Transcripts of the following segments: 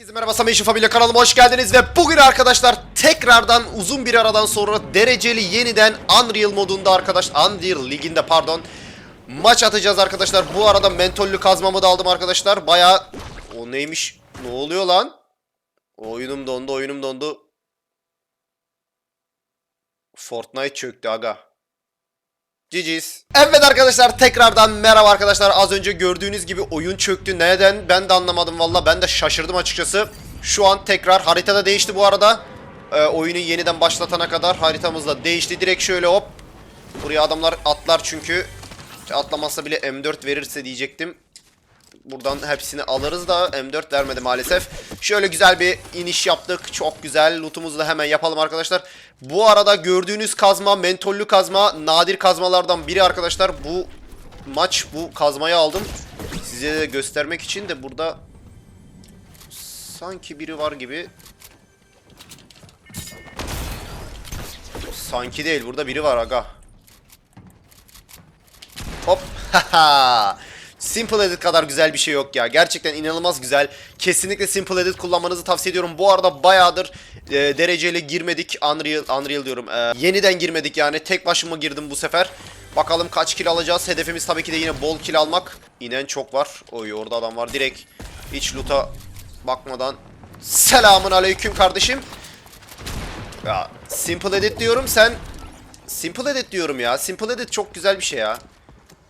Herkese merhaba Samet Familya kanalıma hoş geldiniz ve bugün arkadaşlar tekrardan uzun bir aradan sonra dereceli yeniden Unreal modunda arkadaş Unreal liginde pardon maç atacağız arkadaşlar. Bu arada mentollü kazmamı da aldım arkadaşlar. Baya o neymiş? Ne oluyor lan? Oyunum dondu, oyunum dondu. Fortnite çöktü aga. GG's. Evet arkadaşlar tekrardan merhaba arkadaşlar. Az önce gördüğünüz gibi oyun çöktü. Neden? Ben de anlamadım valla. Ben de şaşırdım açıkçası. Şu an tekrar haritada değişti bu arada. Ee, oyunu yeniden başlatana kadar haritamız da değişti. Direkt şöyle hop. Buraya adamlar atlar çünkü. Atlamazsa bile M4 verirse diyecektim. Buradan hepsini alırız da M4 vermedi maalesef. Şöyle güzel bir iniş yaptık. Çok güzel. Lootumuzu da hemen yapalım arkadaşlar. Bu arada gördüğünüz kazma, mentollü kazma, nadir kazmalardan biri arkadaşlar. Bu maç bu kazmayı aldım. Size de göstermek için de burada sanki biri var gibi. Sanki değil. Burada biri var aga. Hop. Haha. Simple Edit kadar güzel bir şey yok ya. Gerçekten inanılmaz güzel. Kesinlikle Simple Edit kullanmanızı tavsiye ediyorum. Bu arada bayağıdır e, dereceyle girmedik. Unreal, Unreal diyorum. E, yeniden girmedik yani. Tek başıma girdim bu sefer. Bakalım kaç kill alacağız. Hedefimiz tabii ki de yine bol kill almak. İnen çok var. Oy orada adam var. Direkt hiç loot'a bakmadan. Selamun aleyküm kardeşim. Ya Simple Edit diyorum sen Simple Edit diyorum ya. Simple Edit çok güzel bir şey ya.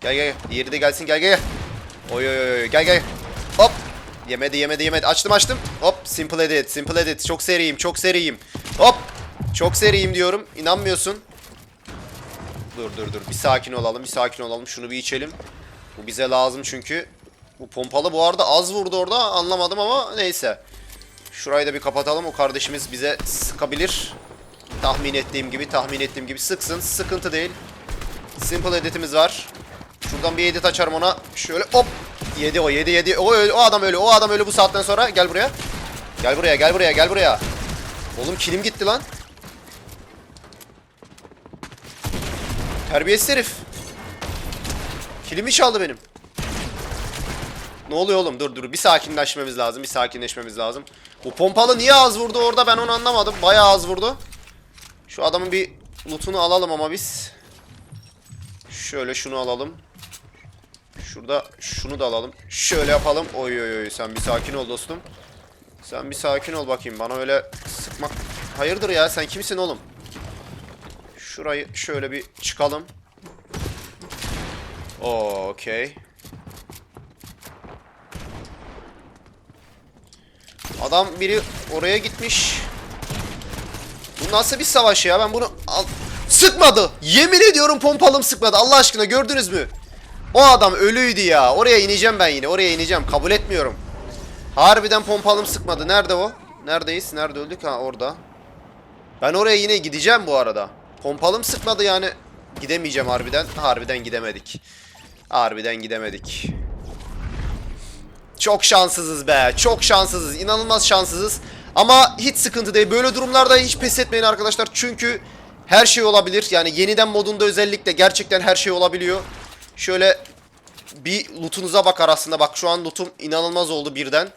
Gel gel. gel. Diğeri de gelsin. Gel gel gel. Oy oy oy. Gel gel. Hop. Yemedi yemedi yemedi. Açtım açtım. Hop. Simple edit. Simple edit. Çok seriyim. Çok seriyim. Hop. Çok seriyim diyorum. İnanmıyorsun. Dur dur dur. Bir sakin olalım. Bir sakin olalım. Şunu bir içelim. Bu bize lazım çünkü. Bu pompalı bu arada az vurdu orada. Anlamadım ama neyse. Şurayı da bir kapatalım. O kardeşimiz bize sıkabilir. Tahmin ettiğim gibi. Tahmin ettiğim gibi. Sıksın. Sıkıntı değil. Simple editimiz var. Şuradan bir edit açarım ona. Şöyle hop. Yedi o yedi yedi. O, o adam öyle. O adam öyle bu saatten sonra. Gel buraya. Gel buraya gel buraya gel buraya. Oğlum kilim gitti lan. Terbiyesiz herif. Kilimi çaldı benim. Ne oluyor oğlum? Dur dur. Bir sakinleşmemiz lazım. Bir sakinleşmemiz lazım. Bu pompalı niye az vurdu orada ben onu anlamadım. Bayağı az vurdu. Şu adamın bir lootunu alalım ama biz. Şöyle şunu alalım. Şurada şunu da alalım. Şöyle yapalım. Oy oy oy sen bir sakin ol dostum. Sen bir sakin ol bakayım. Bana öyle sıkmak... Hayırdır ya sen kimsin oğlum? Şurayı şöyle bir çıkalım. Okey. Adam biri oraya gitmiş. Bu nasıl bir savaş ya? Ben bunu al... Sıkmadı. Yemin ediyorum pompalım sıkmadı. Allah aşkına gördünüz mü? O adam ölüydü ya. Oraya ineceğim ben yine. Oraya ineceğim. Kabul etmiyorum. Harbiden pompalım sıkmadı. Nerede o? Neredeyiz? Nerede öldük? Ha orada. Ben oraya yine gideceğim bu arada. Pompalım sıkmadı yani. Gidemeyeceğim harbiden. Harbiden gidemedik. Harbiden gidemedik. Çok şanssızız be. Çok şanssızız. İnanılmaz şanssızız. Ama hiç sıkıntı değil. Böyle durumlarda hiç pes etmeyin arkadaşlar. Çünkü her şey olabilir. Yani yeniden modunda özellikle gerçekten her şey olabiliyor. Şöyle bir lootunuza bakar aslında. Bak şu an lootum inanılmaz oldu birden.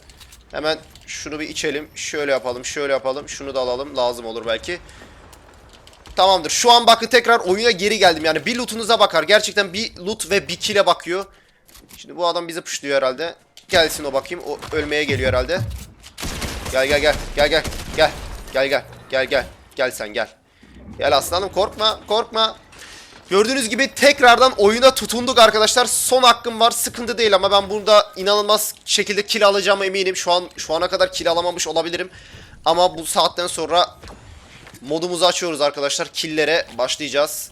Hemen şunu bir içelim. Şöyle yapalım. Şöyle yapalım. Şunu da alalım. Lazım olur belki. Tamamdır. Şu an bakın tekrar oyuna geri geldim. Yani bir lootunuza bakar. Gerçekten bir loot ve bir kill'e bakıyor. Şimdi bu adam bizi puşluyor herhalde. Gelsin o bakayım. O ölmeye geliyor herhalde. Gel gel gel. Gel gel. Gel. Gel gel. Gel gel. Gel sen gel. Gel aslanım korkma. Korkma. Gördüğünüz gibi tekrardan oyuna tutunduk arkadaşlar. Son hakkım var. Sıkıntı değil ama ben burada inanılmaz şekilde kill alacağıma eminim. Şu an şu ana kadar kill alamamış olabilirim. Ama bu saatten sonra modumuzu açıyoruz arkadaşlar. Killere başlayacağız.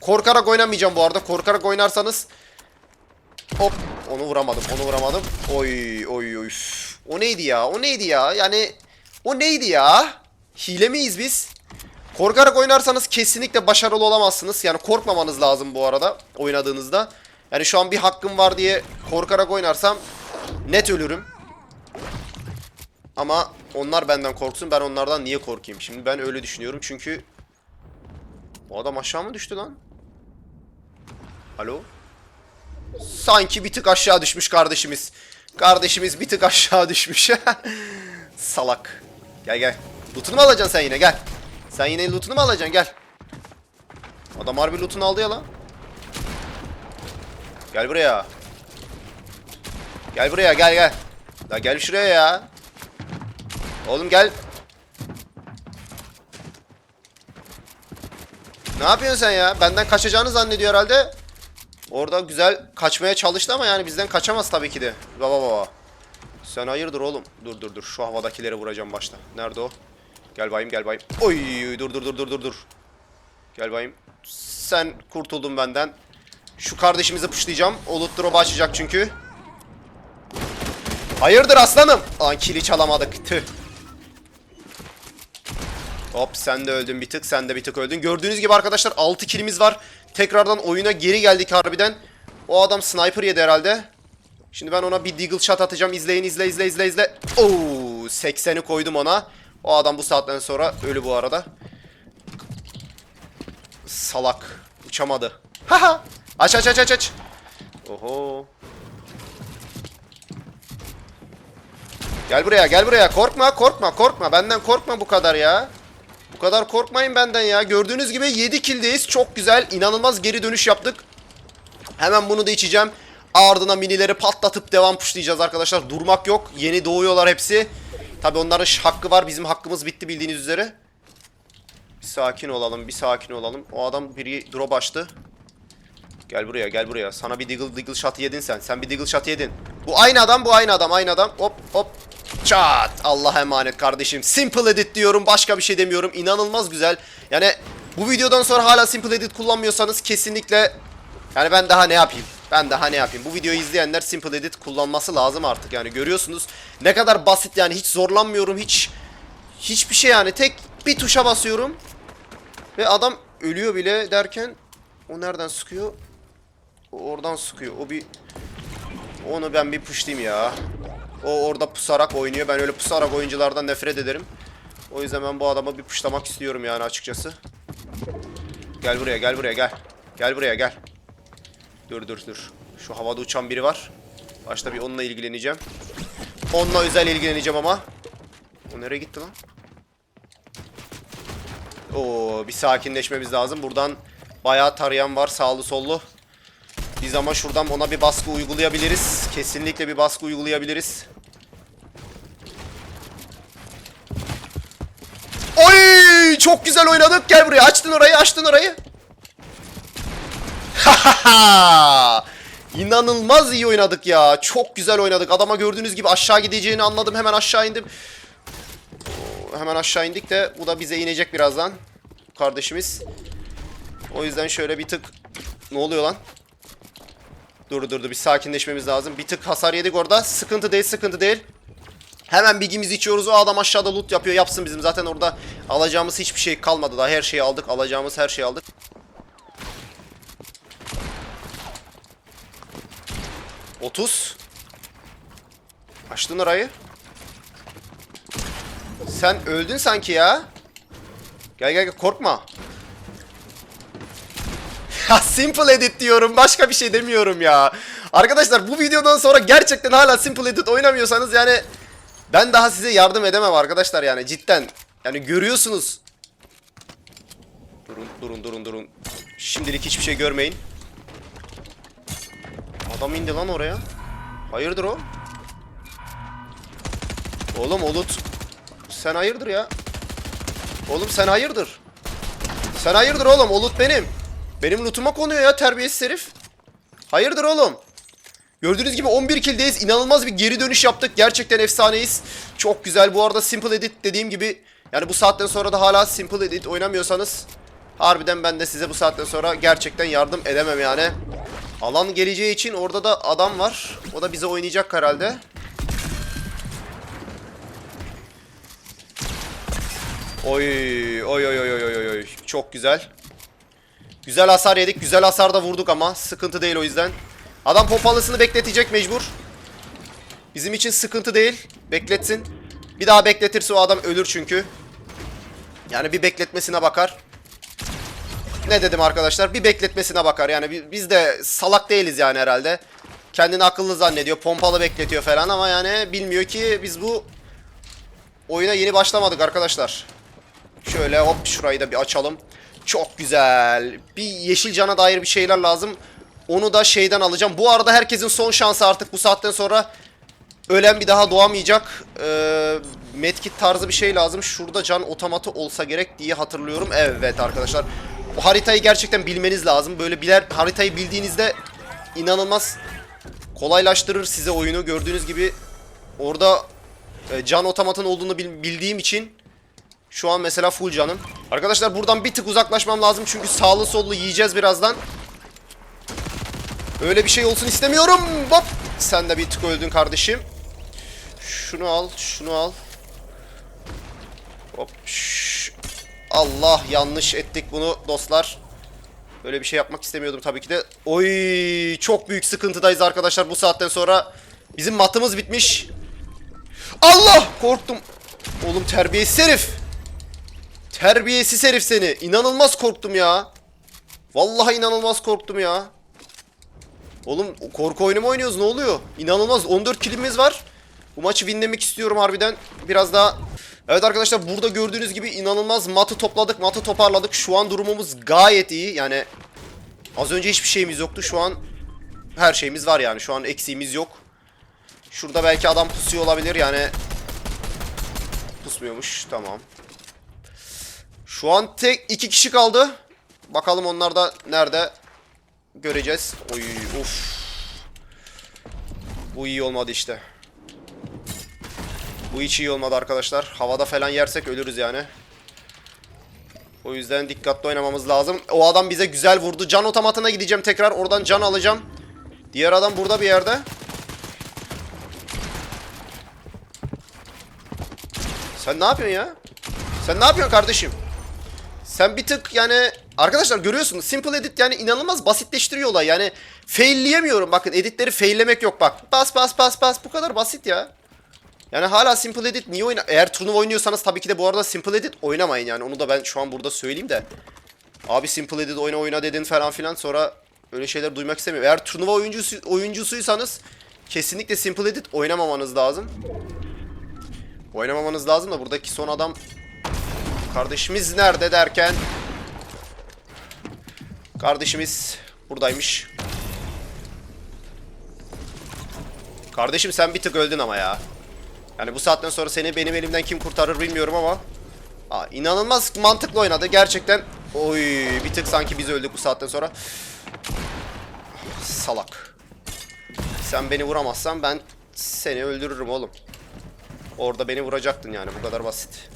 Korkarak oynamayacağım bu arada. Korkarak oynarsanız Hop onu vuramadım onu vuramadım. Oy oy oy. O neydi ya o neydi ya yani o neydi ya? Hile miyiz biz? Korkarak oynarsanız kesinlikle başarılı olamazsınız. Yani korkmamanız lazım bu arada oynadığınızda. Yani şu an bir hakkım var diye korkarak oynarsam net ölürüm. Ama onlar benden korksun ben onlardan niye korkayım? Şimdi ben öyle düşünüyorum çünkü... Bu adam aşağı mı düştü lan? Alo? Sanki bir tık aşağı düşmüş kardeşimiz. Kardeşimiz bir tık aşağı düşmüş. Salak. Gel gel. Loot'unu alacaksın sen yine gel. Sen yine loot'unu mu alacaksın gel. Adam harbi loot'unu aldı ya lan. Gel buraya. Gel buraya gel gel. La gel şuraya ya. Oğlum gel. Ne yapıyorsun sen ya? Benden kaçacağını zannediyor herhalde. Orada güzel kaçmaya çalıştı ama yani bizden kaçamaz tabii ki de. Baba baba. Sen hayırdır oğlum? Dur dur dur. Şu havadakileri vuracağım başta. Nerede o? Gel bayım gel bayım. Oy dur dur dur dur dur dur. Gel bayım. Sen kurtuldun benden. Şu kardeşimizi puşlayacağım. O loot drop'u açacak çünkü. Hayırdır aslanım? Lan kili çalamadık. Tüh. Hop sen de öldün bir tık. Sen de bir tık öldün. Gördüğünüz gibi arkadaşlar 6 kilimiz var. Tekrardan oyuna geri geldik harbiden. O adam sniper yedi herhalde. Şimdi ben ona bir deagle shot atacağım. İzleyin izle izle izle izle. Oo 80'i koydum ona. O adam bu saatten sonra ölü bu arada. Salak. Uçamadı. Haha. Aç aç aç aç aç. Oho. Gel buraya gel buraya. Korkma korkma korkma. Benden korkma bu kadar ya. Bu kadar korkmayın benden ya. Gördüğünüz gibi 7 killdeyiz. Çok güzel. İnanılmaz geri dönüş yaptık. Hemen bunu da içeceğim. Ardına minileri patlatıp devam puşlayacağız arkadaşlar. Durmak yok. Yeni doğuyorlar hepsi. Tabi onların hakkı var. Bizim hakkımız bitti bildiğiniz üzere. Bir sakin olalım. Bir sakin olalım. O adam biri drop açtı. Gel buraya gel buraya. Sana bir deagle deagle shot yedin sen. Sen bir deagle shot yedin. Bu aynı adam bu aynı adam aynı adam. Hop hop. Çat. Allah emanet kardeşim. Simple edit diyorum. Başka bir şey demiyorum. İnanılmaz güzel. Yani bu videodan sonra hala simple edit kullanmıyorsanız kesinlikle yani ben daha ne yapayım? Ben daha ne yapayım? Bu videoyu izleyenler Simple Edit kullanması lazım artık. Yani görüyorsunuz ne kadar basit yani hiç zorlanmıyorum hiç hiçbir şey yani tek bir tuşa basıyorum ve adam ölüyor bile derken o nereden sıkıyor? O oradan sıkıyor. O bir onu ben bir puşlayayım ya. O orada pusarak oynuyor. Ben öyle pusarak oyunculardan nefret ederim. O yüzden ben bu adama bir puşlamak istiyorum yani açıkçası. Gel buraya gel buraya gel. Gel buraya gel. Dur dur dur. Şu havada uçan biri var. Başta bir onunla ilgileneceğim. Onunla özel ilgileneceğim ama. O nereye gitti lan? Oo, bir sakinleşmemiz lazım. Buradan bayağı tarayan var sağlı sollu. Biz ama şuradan ona bir baskı uygulayabiliriz. Kesinlikle bir baskı uygulayabiliriz. Oy! Çok güzel oynadık. Gel buraya. Açtın orayı, açtın orayı. İnanılmaz iyi oynadık ya. Çok güzel oynadık. Adama gördüğünüz gibi aşağı gideceğini anladım. Hemen aşağı indim. Hemen aşağı indik de bu da bize inecek birazdan. Kardeşimiz. O yüzden şöyle bir tık... Ne oluyor lan? Dur dur dur bir sakinleşmemiz lazım. Bir tık hasar yedik orada. Sıkıntı değil sıkıntı değil. Hemen bilgimizi içiyoruz. O adam aşağıda loot yapıyor. Yapsın bizim. Zaten orada alacağımız hiçbir şey kalmadı. Daha her şeyi aldık. Alacağımız her şeyi aldık. Otuz. Açtın orayı. Sen öldün sanki ya. Gel gel gel korkma. Ya simple edit diyorum. Başka bir şey demiyorum ya. Arkadaşlar bu videodan sonra gerçekten hala simple edit oynamıyorsanız yani ben daha size yardım edemem arkadaşlar yani cidden. Yani görüyorsunuz. Durun durun durun durun. Şimdilik hiçbir şey görmeyin. Adam indi lan oraya. Hayırdır o? Oğlum Olut. Sen hayırdır ya? Oğlum sen hayırdır? Sen hayırdır oğlum? Olut benim. Benim lootuma konuyor ya terbiyesiz herif. Hayırdır oğlum? Gördüğünüz gibi 11 killdeyiz. İnanılmaz bir geri dönüş yaptık. Gerçekten efsaneyiz. Çok güzel. Bu arada Simple Edit dediğim gibi yani bu saatten sonra da hala Simple Edit oynamıyorsanız harbiden ben de size bu saatten sonra gerçekten yardım edemem yani. Alan geleceği için orada da adam var. O da bize oynayacak herhalde. Oy oy oy oy oy oy oy. Çok güzel. Güzel hasar yedik. Güzel hasar da vurduk ama sıkıntı değil o yüzden. Adam pompalısını bekletecek mecbur. Bizim için sıkıntı değil. Bekletsin. Bir daha bekletirse o adam ölür çünkü. Yani bir bekletmesine bakar. Ne dedim arkadaşlar? Bir bekletmesine bakar. Yani bi- biz de salak değiliz yani herhalde. Kendini akıllı zannediyor. Pompalı bekletiyor falan ama yani bilmiyor ki biz bu oyuna yeni başlamadık arkadaşlar. Şöyle hop şurayı da bir açalım. Çok güzel. Bir yeşil cana dair bir şeyler lazım. Onu da şeyden alacağım. Bu arada herkesin son şansı artık bu saatten sonra ölen bir daha doğamayacak. Ee, medkit tarzı bir şey lazım. Şurada can otomatı olsa gerek diye hatırlıyorum. Evet arkadaşlar. Bu haritayı gerçekten bilmeniz lazım. Böyle biler haritayı bildiğinizde inanılmaz kolaylaştırır size oyunu. Gördüğünüz gibi orada e, can otomatın olduğunu bil- bildiğim için şu an mesela full canım. Arkadaşlar buradan bir tık uzaklaşmam lazım çünkü sağlı sollu yiyeceğiz birazdan. Öyle bir şey olsun istemiyorum. Hop. Sen de bir tık öldün kardeşim. Şunu al, şunu al. Hop. Allah yanlış ettik bunu dostlar. Böyle bir şey yapmak istemiyordum tabii ki de. Oy çok büyük sıkıntıdayız arkadaşlar bu saatten sonra. Bizim matımız bitmiş. Allah korktum. Oğlum terbiyesiz herif. Terbiyesiz herif seni. İnanılmaz korktum ya. Vallahi inanılmaz korktum ya. Oğlum korku oyunu mu oynuyoruz ne oluyor? İnanılmaz 14 kilimiz var. Bu maçı winlemek istiyorum harbiden. Biraz daha... Evet arkadaşlar burada gördüğünüz gibi inanılmaz matı topladık, matı toparladık. Şu an durumumuz gayet iyi. Yani az önce hiçbir şeyimiz yoktu. Şu an her şeyimiz var yani. Şu an eksiğimiz yok. Şurada belki adam pusuyor olabilir yani. Pusmuyormuş. Tamam. Şu an tek iki kişi kaldı. Bakalım onlar da nerede göreceğiz. Oy uf. Bu iyi olmadı işte. Bu hiç iyi olmadı arkadaşlar. Havada falan yersek ölürüz yani. O yüzden dikkatli oynamamız lazım. O adam bize güzel vurdu. Can otomatına gideceğim tekrar. Oradan can alacağım. Diğer adam burada bir yerde. Sen ne yapıyorsun ya? Sen ne yapıyorsun kardeşim? Sen bir tık yani arkadaşlar görüyorsunuz Simple Edit yani inanılmaz basitleştiriyor olay. Yani failleyemiyorum bakın editleri faillemek yok bak. Bas bas bas bas bu kadar basit ya. Yani hala Simple Edit niye oyna... Eğer turnuva oynuyorsanız tabii ki de bu arada Simple Edit oynamayın yani. Onu da ben şu an burada söyleyeyim de. Abi Simple Edit oyna oyna dedin falan filan sonra öyle şeyler duymak istemiyorum. Eğer turnuva oyuncusu, oyuncusuysanız kesinlikle Simple Edit oynamamanız lazım. Oynamamanız lazım da buradaki son adam kardeşimiz nerede derken kardeşimiz buradaymış. Kardeşim sen bir tık öldün ama ya. Yani bu saatten sonra seni benim elimden kim kurtarır bilmiyorum ama Aa, inanılmaz mantıklı oynadı gerçekten. Oy bir tık sanki biz öldük bu saatten sonra. Salak. Sen beni vuramazsan ben seni öldürürüm oğlum. Orada beni vuracaktın yani bu kadar basit.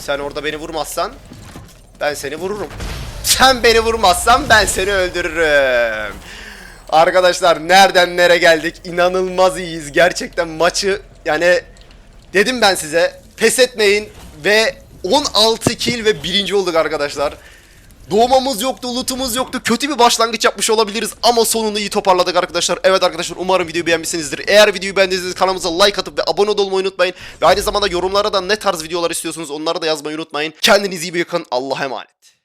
Sen orada beni vurmazsan ben seni vururum. Sen beni vurmazsan ben seni öldürürüm. Arkadaşlar nereden nereye geldik? İnanılmaz iyiyiz. Gerçekten maçı yani dedim ben size pes etmeyin ve 16 kill ve birinci olduk arkadaşlar. Doğmamız yoktu, lootumuz yoktu. Kötü bir başlangıç yapmış olabiliriz ama sonunu iyi toparladık arkadaşlar. Evet arkadaşlar umarım videoyu beğenmişsinizdir. Eğer videoyu beğendiyseniz kanalımıza like atıp ve abone olmayı unutmayın. Ve aynı zamanda yorumlara da ne tarz videolar istiyorsunuz onları da yazmayı unutmayın. Kendinize iyi bakın. Allah'a emanet.